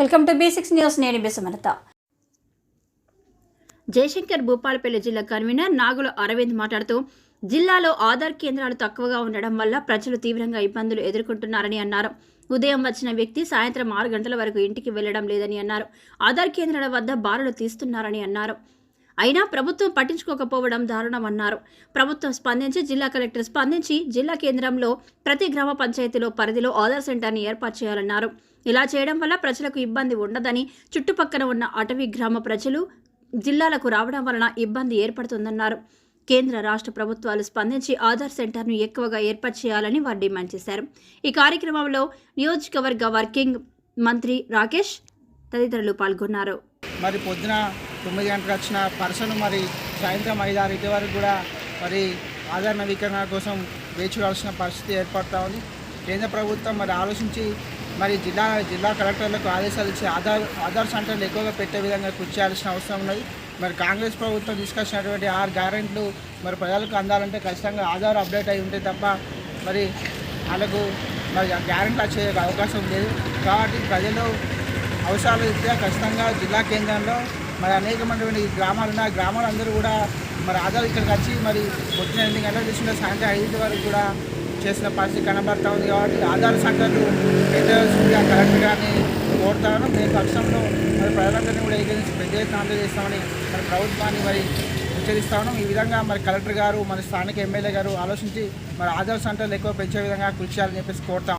Welcome to basics news నేను బిసమనత జయశంకర్ భూపాలపల్లి జిల్లా convener నాగుల అరవింద్ మాట్లాడుతూ జిల్లాలో ఆధార్ కేంద్రాలు తక్కువగా ఉండడం వల్ల ప్రజలు తీవ్రంగా ఇబ్బందులు ఎదుర్కొంటున్నారని అన్నారు. ఉదయం వచ్చిన వ్యక్తి సాయంత్రం ఆరు గంటల వరకు ఇంటికి వెళ్ళడం లేదని అన్నారు. ఆధార్ కేంద్రాల వద్ద బారులు తీస్తున్నారని అన్నారు. అయినా ప్రభుత్వం పట్టించుకోకపోవడం దారుణమన్నారు. ప్రభుత్వం స్పందించి జిల్లా కలెక్టర్ స్పందించి జిల్లా కేంద్రంలో ప్రతి గ్రామ పంచాయతీలో పరిధిలో ఆధార్ సెంటర్ని ఏర్పాటు చేయాలన్నారు. ఇలా చేయడం వల్ల ప్రజలకు ఇబ్బంది ఉండదని చుట్టుపక్కల ఉన్న అటవీ గ్రామ ప్రజలు జిల్లాలకు రావడం వలన ఇబ్బంది ఏర్పడుతుందన్నారు. కేంద్ర రాష్ట్ర ప్రభుత్వాలు స్పందించి ఆధార్ సెంటర్ను ఎక్కువగా ఏర్పాటు చేయాలని వారు డిమాండ్ చేశారు. ఈ కార్యక్రమంలో నియోజకవర్గ వర్కింగ్ మంత్రి రాకేష్ తదితరులు పాల్గొన్నారు. మరి పొద్దున తొమ్మిది గంటలకు వచ్చిన పర్సన్ మరి సాయంత్రం ఐదు ఆరు ఇంటి వరకు కూడా మరి ఆధార్ నవీకరణ కోసం వేచి చూడాల్సిన పరిస్థితి ఏర్పడతా ఉంది. కేంద్ర ప్రభుత్వం మరి ఆలోచించి మరి జిల్లా జిల్లా కలెక్టర్లకు ఆదేశాలు ఇచ్చి ఆధార్ ఆధార్ సెంటర్లు ఎక్కువగా పెట్టే విధంగా కృషి చేయాల్సిన అవసరం ఉన్నది. మరి కాంగ్రెస్ ప్రభుత్వం తీసుకొచ్చినటువంటి ఆరు గ్యారెంట్లు మరి ప్రజలకు అందాలంటే ఖచ్చితంగా ఆధార్ అప్డేట్ అయి ఉంటే తప్ప మరి వాళ్ళకు మరి గ్యారెంట్లు వచ్చే అవకాశం లేదు. కాబట్టి ప్రజలు అవసరాలు ఇస్తే ఖచ్చితంగా జిల్లా కేంద్రంలో మరి అనేకమైనటువంటి గ్రామాలు ఉన్నాయి ఆ గ్రామాలందరూ కూడా మరి ఆధార్ ఇక్కడికి వచ్చి మరి పొద్దున ఎనిమిది గంటలకు తీసుకుంటే సాయంత్రం ఐదు వరకు కూడా చేసిన పరిస్థితి కనబడతా ఉంది కాబట్టి ఆధార్ సెంటర్లు పెట్టాల్సిందిగా కలెక్టర్ గారిని కోరుతాను మేము పక్షంలో మరి ప్రజలందరినీ కూడా ఏకరించి పెద్ద ఎత్తున అందజేస్తామని మరి ప్రభుత్వాన్ని మరి హెచ్చరిస్తాను ఈ విధంగా మరి కలెక్టర్ గారు మన స్థానిక ఎమ్మెల్యే గారు ఆలోచించి మరి ఆధార్ సెంటర్లు ఎక్కువ పెంచే విధంగా కృషి చేయాలని చెప్పేసి కోరుతాం